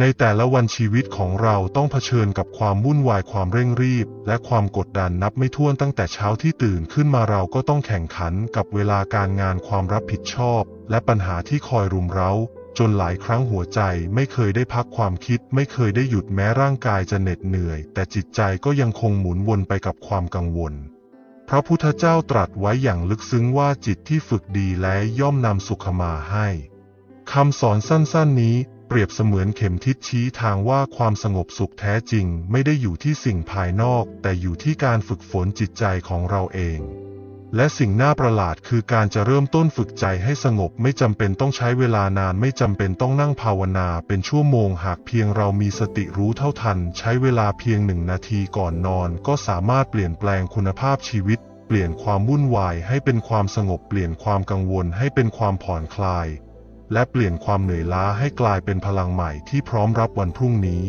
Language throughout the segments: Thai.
ในแต่ละวันชีวิตของเราต้องเผชิญกับความวุ่นวายความเร่งรีบ และความกดดันนับไม่ถ้วนตั้งแต่เช้าที่ตื่นขึ้นมาเราก็ต้องแข่งขันกับเวลาการงานความรับผิดชอบ และปัญหาที่คอยรุมเร้า จนหลายครั้งหัวใจไม่เคยได้พักความคิด ไม่เคยได้หยุดแม้ร่างกายจะเหน็ดเหนื่อย แต่จิตใจก็ยังคงหมุนวนไปกับความกังวลพระพุทธเจ้าตรัสไว้อย่างลึกซึ้งว่าจิตที่ฝึกดีและย่อมนำสุขมาให้คำสอนสั้นๆนี้ รียบเสมือนเข็มทิศชี้ทางว่าความสงบสุขแท้จริงไม่ได้อยู่ที่สิ่งภายนอก แต่อยู่ที่การฝึกฝนจิตใจของเราเอง และสิ่งน่าประหลาดคือการจะเริ่มต้นฝึกใจให้สงบไม่จำเป็นต้องใช้เวลานานไม่จำเป็นต้องนั่งภาวนาเป็นชั่วโมงหากเพียงเรามีสติรู้เท่าทัน ใช้เวลาเพียงหนึ่งนาทีก่อนนอน ก็สามารถเปลี่ยนแปลงคุณภาพชีวิต เปลี่ยนความวุ่นวายให้เป็นความสงบเปลี่ยนความกังวลให้เป็นความผ่อนคลาย และเปลี่ยนความเหนื่อยล้าให้กลายเป็นพลังใหม่ที่พร้อมรับวันพรุ่งนี้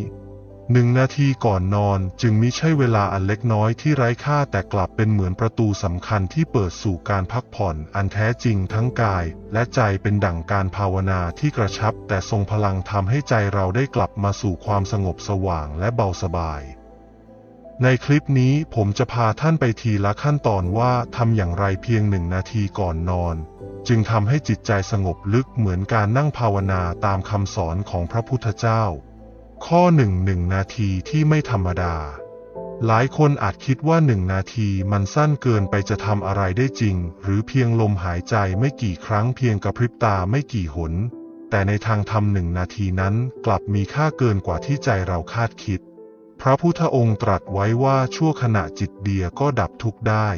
หนึ่งนาทีก่อนนอนจึงมิใช่เวลาอันเล็กน้อยที่ไร้ค่าแต่กลับเป็นเหมือนประตูสำคัญที่เปิดสู่การพักผ่อนอันแท้จริงทั้งกาย และใจเป็นดั่งการภาวนาที่กระชับ แต่ทรงพลังทำให้ใจเราได้กลับมาสู่ความสงบสว่างและเบาสบาย ในคลิปนี้ผมจะพาท่านไปทีละขั้นตอนว่าทำอย่างไรเพียงหนึ่งนาทีก่อนนอน จึงทำให้จิตใจสงบลึกเหมือนการนั่งภาวนาตามคำสอนของพระพุทธเจ้า ข้อหนึ่งหนึ่งนาทีที่ไม่ธรรมดา หลายคนอาจคิดว่าหนึ่งนาทีมันสั้นเกินไปจะทำอะไรได้จริง หรือเพียงลมหายใจไม่กี่ครั้งเพียงกระพริบตาไม่กี่หน แต่ในทางธรรมหนึ่งนาทีนั้นกลับมีค่าเกินกว่าที่ใจเราคาดคิด พระพุทธองค์ตรัสไว้ว่าชั่วขณะจิตเดียก็ดับทุกข์ได้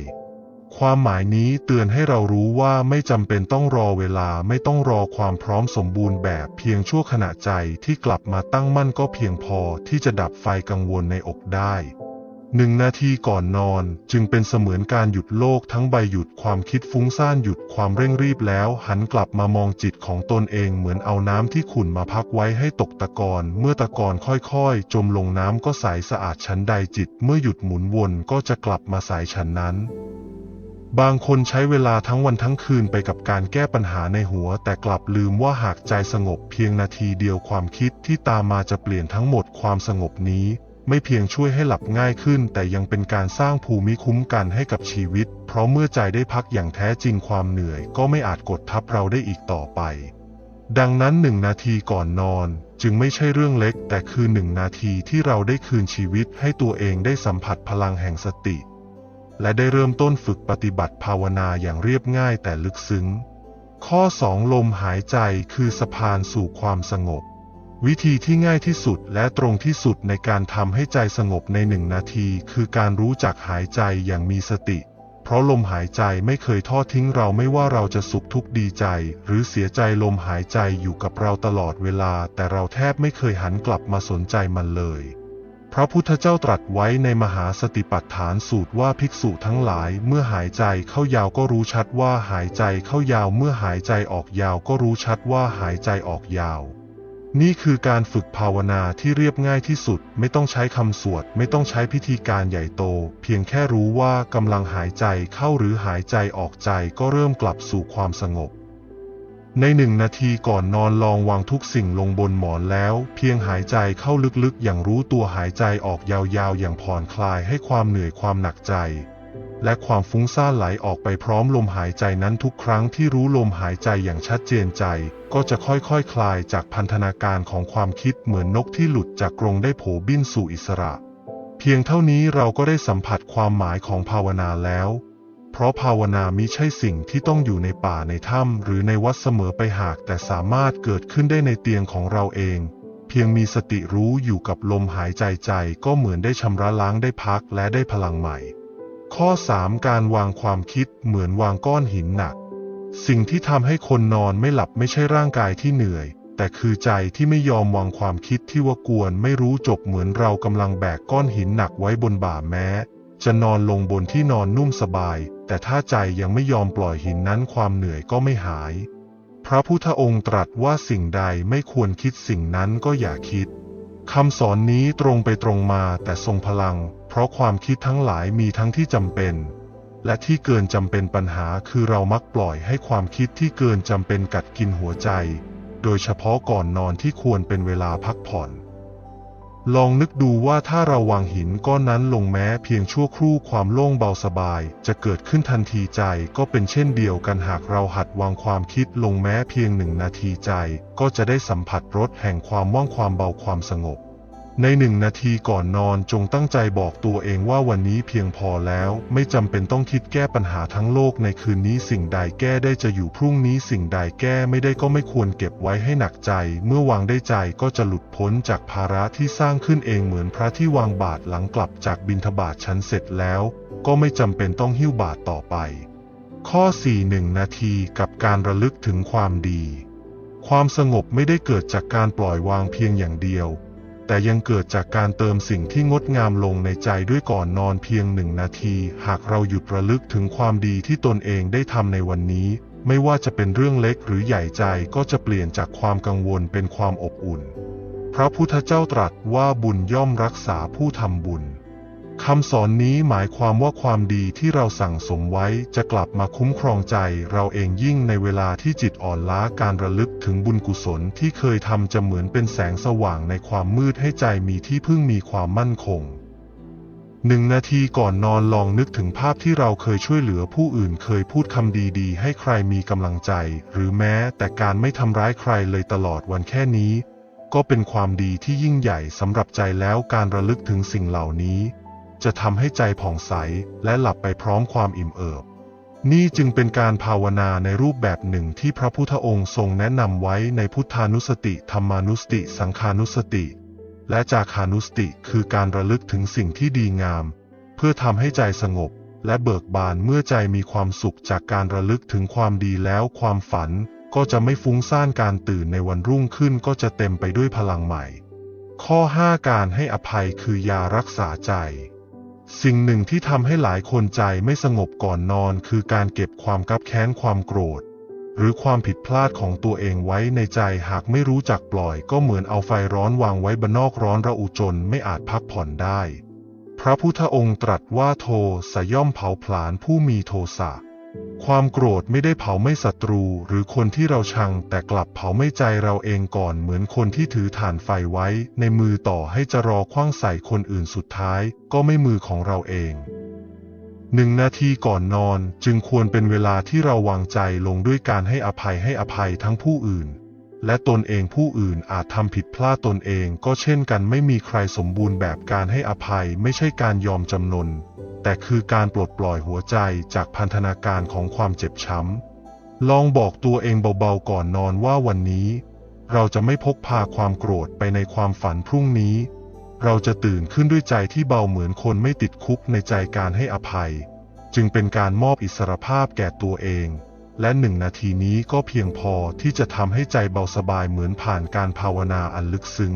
ความหมายนี้เตือนให้เรารู้ว่าไม่จำเป็นต้องรอเวลาไม่ต้องรอความพร้อมสมบูรณ์แบบเพียงชั่วขณะใจที่กลับมาตั้งมั่นก็เพียงพอที่จะดับไฟกังวลในอกได้ หนึ่งนาทีก่อนนอนจึงเป็นเสมือนการหยุดโลกทั้งใบหยุดความคิดฟุ้งซ่านหยุดความเร่งรีบแล้ว หันกลับมามองจิตของตนเองเหมือนเอาน้ำที่ขุ่นมาพักไว้ให้ตกตะกอนเมื่อตะกอนค่อยๆ จมลงน้ำก็ใสสะอาดชั้นใดจิต เมื่อหยุดหมุนวนก็จะกลับมาใสชั้นนั้น บางคนใช้เวลาทั้งวันทั้งคืนไปกับการแก้ปัญหาในหัว แต่กลับลืมว่าหากใจสงบเพียงนาทีเดียวความคิดที่ตามมาจะเปลี่ยนทั้งหมดความสงบนี้ ไม่เพียงช่วยให้หลับง่ายขึ้น แต่ยังเป็นการสร้างภูมิคุ้มกันให้กับชีวิต เพราะเมื่อใจได้พักอย่างแท้จริงความเหนื่อย ก็ไม่อาจกดทับเราได้อีกต่อไป ดังนั้นหนึ่งนาทีก่อนนอน จึงไม่ใช่เรื่องเล็ก แต่คือหนึ่งนาทีที่เราได้คืนชีวิตให้ตัวเองได้สัมผัสพลังแห่งสติ และได้เริ่มต้นฝึกปฏิบัติภาวนาอย่างเรียบง่ายแต่ลึกซึ้ง ข้อ 2 ลมหายใจคือสะพานสู่ความสงบ วิธีที่ง่ายที่สุดและตรงที่สุดในการทำให้ใจสงบในหนึ่งนาที คือการรู้จักหายใจอย่างมีสติ เพราะลมหายใจไม่เคยทอดทิ้งเราไม่ว่าเราจะสุขทุกข์ดีใจ หรือเสียใจลมหายใจอยู่กับเราตลอดเวลา แต่เราแทบไม่เคยหันกลับมาสนใจมันเลย พระพุทธเจ้าตรัสไว้ในมหาสติปัฏฐานสูตรว่าภิกษุทั้งหลาย เมื่อหายใจเข้ายาวก็รู้ชัดว่าหายใจเข้ายาวเมื่อหายใจออกยาวก็รู้ชัดว่าหายใจออกยาว นี่คือการฝึกภาวนาที่เรียบง่ายที่สุด ไม่ต้องใช้คำสวด ไม่ต้องใช้พิธีการใหญ่โต เพียงแค่รู้ว่ากำลังหายใจเข้าหรือหายใจออกใจก็เริ่มกลับสู่ความสงบ ในหนึ่งนาทีก่อนนอนลองวางทุกสิ่งลงบนหมอนแล้ว เพียงหายใจเข้าลึกๆ อย่างรู้ตัวหายใจออกยาวๆ อย่างผ่อนคลายให้ความเหนื่อยความหนักใจ และความฟุ้งซ่านไหลออกไปพร้อมลมหายใจนั้นทุกครั้งที่รู้ลมหายใจอย่างชัดเจนใจ ก็จะค่อยๆคคลายจากพันธนาการของความคิดเหมือนนกที่หลุดจากกรงได้โผบินสู่อิสระ เพียงเท่านี้เราก็ได้สัมผัสความหมายของภาวนาแล้ว เพราะภาวนามิใช่สิ่งที่ต้องอยู่ในป่าในถ้ำหรือในวัดเสมอไปหากแต่สามารถเกิดขึ้นได้ในเตียงของเราเอง เพียงมีสติรู้อยู่กับลมหายใจใจก็เหมือนได้ชำระล้างได้พักและได้พลังใหม่ ข้อ 3 การวางความคิดเหมือนวางก้อนหินหนัก สิ่งที่ทำให้คนนอนไม่หลับไม่ใช่ร่างกายที่เหนื่อย แต่คือใจที่ไม่ยอมวางความคิดที่ว่ากวนไม่รู้จบเหมือนเรากำลังแบกก้อนหินหนักไว้บนบ่าแม้ จะนอนลงบนที่นอนนุ่มสบาย แต่ถ้าใจยังไม่ยอมปล่อยหินนั้นความเหนื่อยก็ไม่หาย พระพุทธองค์ตรัสว่าสิ่งใดไม่ควรคิดสิ่งนั้นก็อย่าคิด คำสอนนี้ตรงไปตรงมาแต่ทรงพลัง เพราะความคิดทั้งหลายมีทั้งที่จำเป็น และที่เกินจำเป็นปัญหาคือเรามักปล่อยให้ความคิดที่เกินจำเป็นกัดกินหัวใจ โดยเฉพาะก่อนนอนที่ควรเป็นเวลาพักผ่อน ลองนึกดูว่าถ้าเราวางหินก้อนนั้นลงแม้เพียงชั่วครู่ความโล่งเบาสบาย จะเกิดขึ้นทันทีใจก็เป็นเช่นเดียวกันหากเราหัดวางความคิดลงแม้เพียงหนึ่งนาทีใจ ก็จะได้สัมผัสรสแห่งความว่างความเบาความสงบ ในหนึ่งนาทีก่อนนอนจงตั้งใจบอกตัวเองว่าวันนี้เพียงพอแล้ว ไม่จำเป็นต้องคิดแก้ปัญหาทั้งโลกในคืนนี้สิ่งใดแก้ได้จะอยู่พรุ่งนี้สิ่งใดแก้ไม่ได้ก็ไม่ควรเก็บไว้ให้หนักใจ เมื่อวางได้ใจก็จะหลุดพ้นจากภาระที่สร้างขึ้นเองเหมือนพระที่วางบาตรหลังกลับจากบิณฑบาตชั้นเสร็จแล้ว ก็ไม่จำเป็นต้องหิ้วบาตรต่อไป ข้อ4 1นาทีกับการระลึกถึงความดี ความสงบไม่ได้เกิดจากการปล่อยวางเพียงอย่างเดียว แต่ยังเกิดจากการเติมสิ่งที่งดงามลงในใจด้วยก่อนนอนเพียงหนึ่งนาที หากเราหยุดระลึกถึงความดีที่ตนเองได้ทำในวันนี้ ไม่ว่าจะเป็นเรื่องเล็กหรือใหญ่ใจก็จะเปลี่ยนจากความกังวลเป็นความอบอุ่น พระพุทธเจ้าตรัสว่าบุญย่อมรักษาผู้ทำบุญ คำสอนนี้หมายความว่าความดีที่เราสั่งสมไว้จะกลับมาคุ้มครองใจเราเองยิ่งในเวลาที่จิตอ่อนล้าการระลึกถึงบุญกุศลที่เคยทำจะเหมือนเป็นแสงสว่างในความมืดให้ใจมีที่พึ่งมีความมั่นคงหนึ่งนาทีก่อนนอนลองนึกถึงภาพที่เราเคยช่วยเหลือผู้อื่นเคยพูดคำดีๆ ให้ใครมีกำลังใจ หรือแม้แต่การไม่ทำร้ายใครเลยตลอดวันแค่นี้ ก็เป็นความดีที่ยิ่งใหญ่สำหรับใจแล้วการระลึกถึงสิ่งเหล่านี้ จะทำให้ใจผ่องใสและหลับไปพร้อมความอิ่มเอิบ นี่จึงเป็นการภาวนาในรูปแบบหนึ่งที่พระพุทธองค์ทรงแนะนำไว้ในพุทธานุสติธรรมานุสติ สังขานุสติ และจาคานุสติคือการระลึกถึงสิ่งที่ดีงาม เพื่อทำให้ใจสงบและเบิกบานเมื่อใจมีความสุขจากการระลึกถึงความดีแล้วความฝันก็จะไม่ฟุ้งซ่านการตื่นในวันรุ่งขึ้นก็จะเต็มไปด้วยพลังใหม่ ข้อ 5 การให้อภัยคือยารักษาใจ สิ่งหนึ่งที่ทำให้หลายคนใจไม่สงบก่อนนอนคือการเก็บความกับแค้นความโกรธ หรือความผิดพลาดของตัวเองไว้ในใจหากไม่รู้จักปล่อยก็เหมือนเอาไฟร้อนวางไว้บนนอกร้อนระอุจนไม่อาจพักผ่อนได้ พระพุทธองค์ตรัสว่าโทสะย่อมเผาผลาญผู้มีโทสะ ความโกรธไม่ได้เผาไม่ศัตรูหรือคนที่เราชัง แต่กลับเผาไม่ใจเราเองก่อนเหมือนคนที่ถือถ่านไฟไว้ ในมือต่อให้จะรอคว้างใส่คนอื่นสุดท้าย ก็ไม่มือของเราเองหนึ่งนาทีก่อนนอนจึงควรเป็นเวลาที่เราวางใจลงด้วยการให้อภัยให้อภัยทั้งผู้อื่น และตนเองผู้อื่นอาจทำผิดพลาดตนเองก็เช่นกันไม่มีใครสมบูรณ์แบบการให้อภัยไม่ใช่การยอมจำนน แต่คือการปลดปล่อยหัวใจจากพันธนาการของความเจ็บช้ำ ลองบอกตัวเองเบาๆก่อนนอนว่าวันนี้ เราจะไม่พกพาความโกรธไปในความฝันพรุ่งนี้ เราจะตื่นขึ้นด้วยใจที่เบาเหมือนคนไม่ติดคุกในใจการให้อภัย จึงเป็นการมอบอิสรภาพแก่ตัวเอง และหนึ่งนาทีนี้ก็เพียงพอที่จะทำให้ใจเบาสบายเหมือนผ่านการภาวนาอันลึกซึ้ง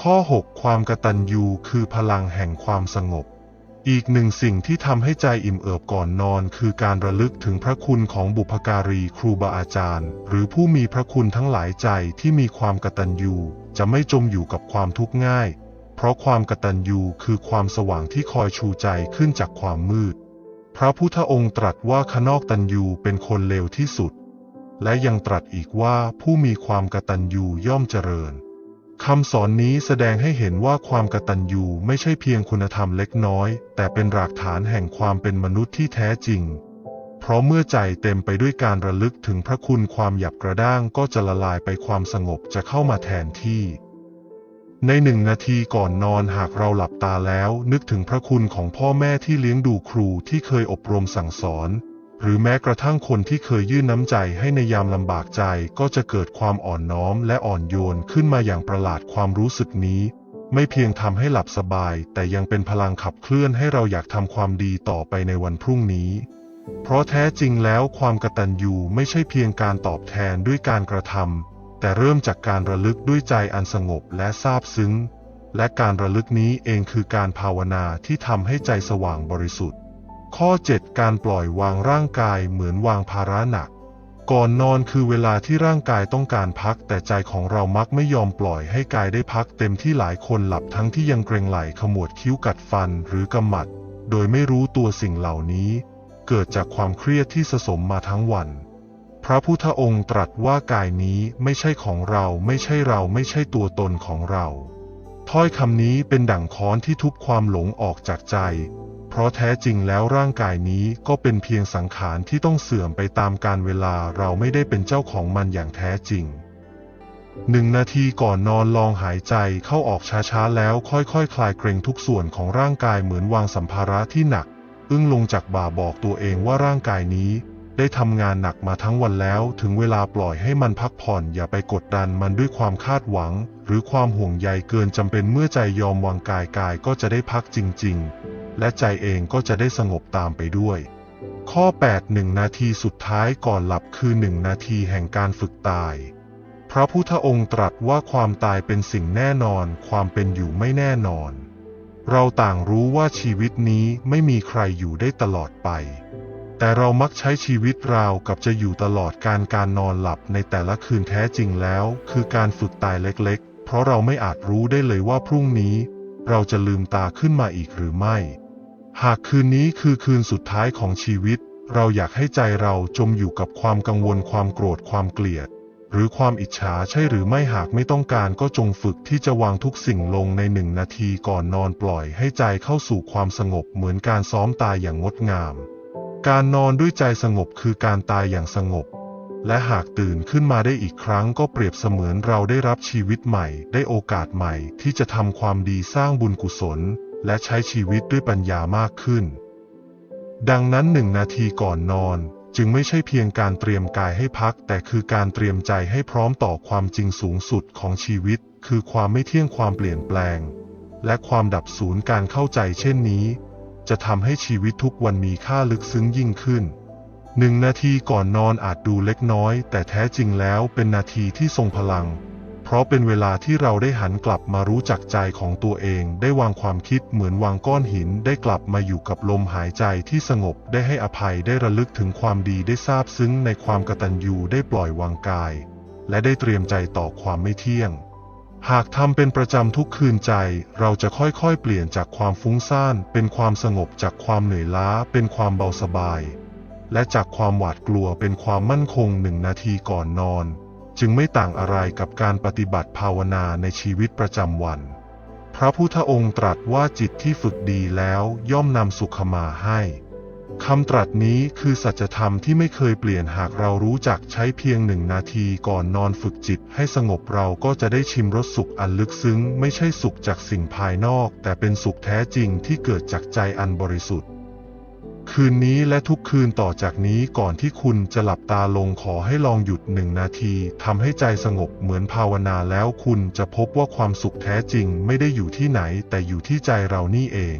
ข้อ 6 ความกตัญญูคือพลังแห่งความสงบ อีกหนึ่งสิ่งที่ทำให้ใจอิ่มเอิบก่อนนอน คือการระลึกถึงพระคุณของบุพการีครูบาอาจารย์ หรือผู้มีพระคุณทั้งหลายใจที่มีความกตัญญูจะไม่จมอยู่กับความทุกข์ง่าย เพราะความกตัญญูคือความสว่างที่คอยชูใจขึ้นจากความมืด พระพุทธองค์ตรัสว่าขนอกตัญญูเป็นคนเลวที่สุด และยังตรัสอีกว่าผู้มีความกตัญญูย่อมเจริญคำสอนนี้แสดงให้เห็นว่าความกตัญญูไม่ใช่เพียงคุณธรรมเล็กน้อย แต่เป็นรากฐานแห่งความเป็นมนุษย์ที่แท้จริง เพราะเมื่อใจเต็มไปด้วยการระลึกถึงพระคุณความหยับกระด้างก็จะละลายไปความสงบจะเข้ามาแทนที่ ในหนึ่งนาทีก่อนนอนหากเราหลับตาแล้ว นึกถึงพระคุณของพ่อแม่ที่เลี้ยงดูครูที่เคยอบรมสั่งสอน หรือแม้กระทั่งคนที่เคยยื่นน้ำใจให้ในยามลำบากใจก็จะเกิดความอ่อนน้อมและอ่อนโยนขึ้นมาอย่างประหลาดความรู้สึกนี้ ไม่เพียงทำให้หลับสบาย แต่ยังเป็นพลังขับเคลื่อนให้เราอยากทำความดีต่อไปในวันพรุ่งนี้ เพราะแท้จริงแล้วความกตัญญูไม่ใช่เพียงการตอบแทนด้วยการกระทำ แต่เริ่มจากการระลึกด้วยใจอันสงบและซาบซึ้ง และการระลึกนี้เองคือการภาวนาที่ทำให้ใจสว่างบริสุทธิ์ ข้อ 7 การปล่อยวางร่างกายเหมือนวางภาระหนัก ก่อนนอนคือเวลาที่ร่างกายต้องการพัก แต่ใจของเรามักไม่ยอมปล่อยให้กายได้พักเต็มที่หลายคนหลับทั้งที่ยังเกรงไหลขมวดคิ้วกัดฟันหรือกำหมัด โดยไม่รู้ตัวสิ่งเหล่านี้ เกิดจากความเครียดที่สะสมมาทั้งวัน พระพุทธองค์ตรัสว่ากายนี้ไม่ใช่ของเราไม่ใช่เราไม่ใช่ตัวตนของเรา ถ้อยคำนี้เป็นดั่งค้อนที่ทุบความหลงออกจากใจ เพราะแท้จริงแล้วร่างกายนี้ก็เป็นเพียงสังขารที่ต้องเสื่อมไปตามกาลเวลาเราไม่ได้เป็นเจ้าของมันอย่างแท้จริงหนึ่งนาทีก่อนนอนลองหายใจเข้าออกช้าๆแล้วค่อยๆคคลายเกรงทุกส่วนของร่างกายเหมือนวางสัมภาระที่หนัก อึ้งลงจากบ่าบอกตัวเองว่าร่างกายนี้ ได้ทำงานหนักมาทั้งวันแล้ว ถึงเวลาปล่อยให้มันพักผ่อนอย่าไปกดดันมันด้วยความคาดหวัง หรือความห่วงใยเกินจำเป็นเมื่อใจยอมวางกายกายก็จะได้พักจริง ๆ และใจเองก็จะได้สงบตามไปด้วย ข้อ 8 1 นาทีสุดท้ายก่อนหลับคือ 1 นาทีแห่งการฝึกตายพระพุทธองค์ตรัสว่าความตายเป็นสิ่งแน่นอน ความเป็นอยู่ไม่แน่นอน เราต่างรู้ว่าชีวิตนี้ไม่มีใครอยู่ได้ตลอดไป แต่เรามักใช้ชีวิตราวกับจะอยู่ตลอดการการนอนหลับในแต่ละคืนแท้จริงแล้ว คือการฝึกตายเล็กๆ เพราะเราไม่อาจรู้ได้เลยว่าพรุ่งนี้ เราจะลืมตาขึ้นมาอีกหรือไม่ หากคืนนี้คือคืนสุดท้ายของชีวิต เราอยากให้ใจเราจมอยู่กับความกังวลความโกรธความเกลียด หรือความอิจฉาใช่หรือไม่หากไม่ต้องการก็จงฝึกที่จะวางทุกสิ่งลงในหนึ่งนาทีก่อนนอนปล่อยให้ใจเข้าสู่ความสงบเหมือนการซ้อมตายอย่างงดงาม การนอนด้วยใจสงบคือการตายอย่างสงบ และหากตื่นขึ้นมาได้อีกครั้งก็เปรียบเสมือนเราได้รับชีวิตใหม่ ได้โอกาสใหม่ ที่จะทำความดีสร้างบุญกุศล และใช้ชีวิตด้วยปัญญามากขึ้น ดังนั้นหนึ่งนาทีก่อนนอนจึงไม่ใช่เพียงการเตรียมกายให้พัก แต่คือการเตรียมใจให้พร้อมต่อความจริงสูงสุดของชีวิต คือความไม่เที่ยงความเปลี่ยนแปลง และความดับสูญการเข้าใจเช่นนี้ จะทำให้ชีวิตทุกวันมีค่าลึกซึ้งยิ่งขึ้นหนึ่งนาทีก่อนนอนอาจดูเล็กน้อย แต่แท้จริงแล้วเป็นนาทีที่ทรงพลัง เพราะเป็นเวลาที่เราได้หันกลับมารู้จักใจของตัวเอง ได้วางความคิดเหมือนวางก้อนหิน ได้กลับมาอยู่กับลมหายใจที่สงบได้ให้อภัยได้ระลึกถึงความดีได้ซาบซึ้งในความกตัญญูได้ปล่อยวางกาย และได้เตรียมใจต่อความไม่เที่ยง หากทำเป็นประจำทุกคืนใจ เราจะค่อยๆ เปลี่ยนจากความฟุ้งซ่าน เป็นความสงบจากความเหนื่อยล้า เป็นความเบาสบาย และจากความหวาดกลัวเป็นความมั่นคงหนึ่งนาทีก่อนนอน จึงไม่ต่างอะไรกับการปฏิบัติภาวนาในชีวิตประจำวัน พระพุทธองค์ตรัสว่าจิตที่ฝึกดีแล้วย่อมนำสุขมาให้ คำตรัสนี้คือสัจธรรมที่ไม่เคยเปลี่ยนหากเรารู้จักใช้เพียงหนึ่งนาทีก่อนนอนฝึกจิตให้สงบเราก็จะได้ชิมรสสุขอันลึกซึ้ง ไม่ใช่สุขจากสิ่งภายนอก แต่เป็นสุขแท้จริงที่เกิดจากใจอันบริสุทธิ์ คืนนี้และทุกคืนต่อจากนี้ก่อนที่คุณจะหลับตาลงขอให้ลองหยุดหนึ่งนาทีทำให้ใจสงบเหมือนภาวนาแล้วคุณจะพบว่าความสุขแท้จริงไม่ได้อยู่ที่ไหน แต่อยู่ที่ใจเรานี่เอง